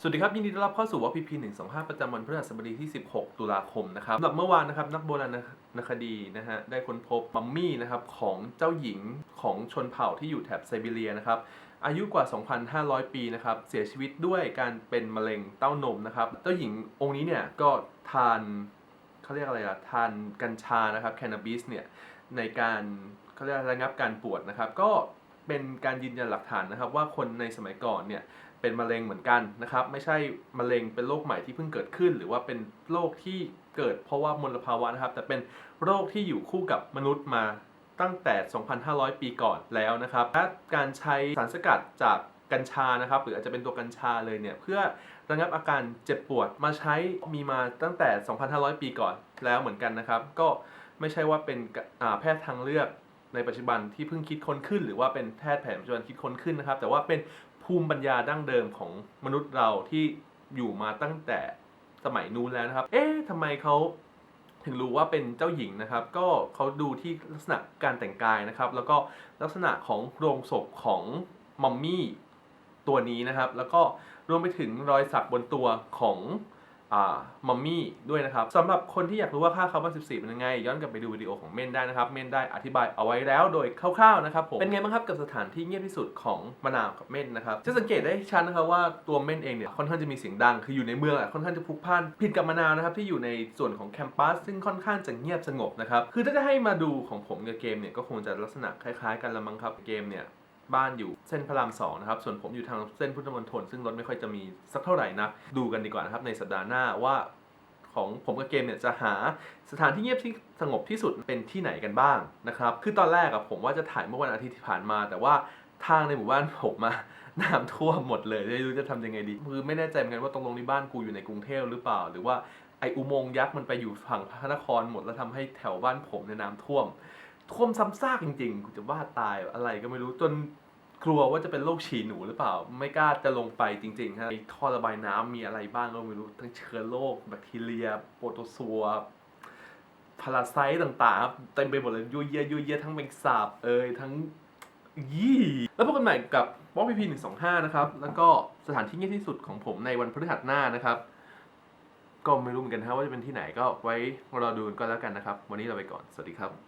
สวัสดีครับ ยินดีต้อนรับเข้าสู่วอพีพี125ประจำวันพฤหัสบดีที่ 16 ตุลาคมนะครับสำหรับเมื่อวานนะครับนักโบราณคดีนะฮะได้ค้นพบมัมมี่นะครับของเจ้าหญิงของชนเผ่าที่อยู่แถบไซบีเรียนะครับอายุกว่า 2,500 ปีนะครับเสียชีวิตด้วยการเป็นมะเร็งเต้านมนะครับเจ้าหญิงองค์นี้เนี่ยก็ทานเขาเรียกอะไรอะทานกัญชานะครับแคน a บิสเนี่ยในการเขาเรียกระงับการปวดนะครับก็เป็นการยืนยันหลักฐานนะครับว่าคนในสมัยก่อนเนี่ย เป็นมะเร็งเหมือนกันนะครับ ไม่ใช่มะเร็งเป็นโรคใหม่ที่เพิ่งเกิดขึ้น หรือว่าเป็นโรคที่เกิดเพราะว่ามลภาวะนะครับ แต่เป็นโรคที่อยู่คู่กับมนุษย์มาตั้งแต่ 2,500 ปีก่อนแล้วนะครับและการใช้สารสกัดจากกัญชานะครับ หรืออาจจะเป็นตัวกัญชาเลยเนี่ยเพื่อระงับอาการเจ็บปวดมาใช้มีมาตั้งแต่ 2,500 ปีก่อนแล้วเหมือนกันนะครับ ก็ไม่ใช่ว่าเป็นแพทย์ทางเลือกในปัจจุบันที่เพิ่งคิดค้นขึ้น หรือว่าเป็นแพทย์แผนปัจจุบันคิดค้นขึ้นนะครับ แต่ว่าเป็น ภูมิปัญญาดั้งเดิมของมนุษย์เราที่อยู่มาตั้งแต่สมัยนู้นแล้วนะครับ เอ๊ะทำไมเขาถึงรู้ว่าเป็นเจ้าหญิงนะครับ ก็เขาดูที่ลักษณะการแต่งกายนะครับ แล้วก็ลักษณะของโครงศพของมัมมี่ตัวนี้นะครับ แล้วก็รวมไปถึงรอยสักบนตัวของ มัมมี่ด้วยนะครับสำหรับคนที่อยากรู้ว่าค่าคาร์บอน14 เป็นยังไง ย้อนกลับไปดูวิดีโอของเม่นได้นะครับ เม่นได้อธิบายเอาไว้แล้วโดยคร่าวๆนะครับผมเป็นไงบ้างครับกับสถานที่เงียบที่สุดของมะนาวกับเม่นนะครับจะสังเกตได้ชัดนนะครับว่าตัวเม่นเองเนี่ยค่อนข้างจะมีเสียงดังคืออยู่ในเมืองอะค่อนข้างจะพลุกพล่านผิดกับมะนาวนะครับที่อยู่ในส่วนของแคมปัสซึ่งค่อนข้างจะเงียบสงบนะครับคือถ้าจะให้มาดูของผมกับเกมเนี่ยก็คงจะลักษณะคล้ายๆ กันละมั้งครับเกมเนี่ย บ้านอยู่เส้นพระรามสองนะครับ ส่วนผมอยู่ทางเส้นพุทธมณฑลซึ่งรถไม่ค่อยจะมีสักเท่าไหร่นะ ดูกันดีกว่านะครับในสัปดาห์หน้าว่าของผมกับเกมเนี่ยจะหาสถานที่เงียบที่สงบที่สุดเป็นที่ไหนกันบ้างนะครับ คือตอนแรกอะผมว่าจะถ่ายเมื่อวันอาทิตย์ที่ผ่านมา แต่ว่าทางในหมู่บ้านผมมาน้ำท่วมหมดเลยไม่รู้จะทำยังไงดี คือไม่แน่ใจเหมือนกันว่าตรงลงที่บ้านกูอยู่ในกรุงเทพหรือเปล่า หรือว่าไออุโมงค์ยักษ์มันไปอยู่ฝั่งพระนครหมดแล้วทำให้แถวบ้านผมในยน้ำท่วม ท่วมซ้ำซากจริงๆกูจะว่าตายอะไรก็ไม่รู้จนกลัวว่าจะเป็นโรคฉี่หนูหรือเปล่า ไม่กล้าจะลงไปจริงๆฮะไอ้ท่อระบายน้ำมีอะไรบ้างก็ไม่รู้ ทั้งเชื้อโรคแบคทีเรีย โปรโตซัวพาราไซต์ต่างๆเต็มไปหมดเลยยุ่ยเยยยุ่ยเยยทั้งแมงสาบเอ่ยทั้งยี่แล้วพบกันใหม่กับวอลพีพีหนึ่งสองห้านะครับ แล้วก็สถานที่เงียบที่สุดของผมในวันพฤหัสหน้านะครับ ก็ไม่รู้เหมือนกันฮะว่าจะเป็นที่ไหนก็ไว้รอดูกันก็แล้วกันนะครับ วันนี้เราไปก่อน สวัสดีครับ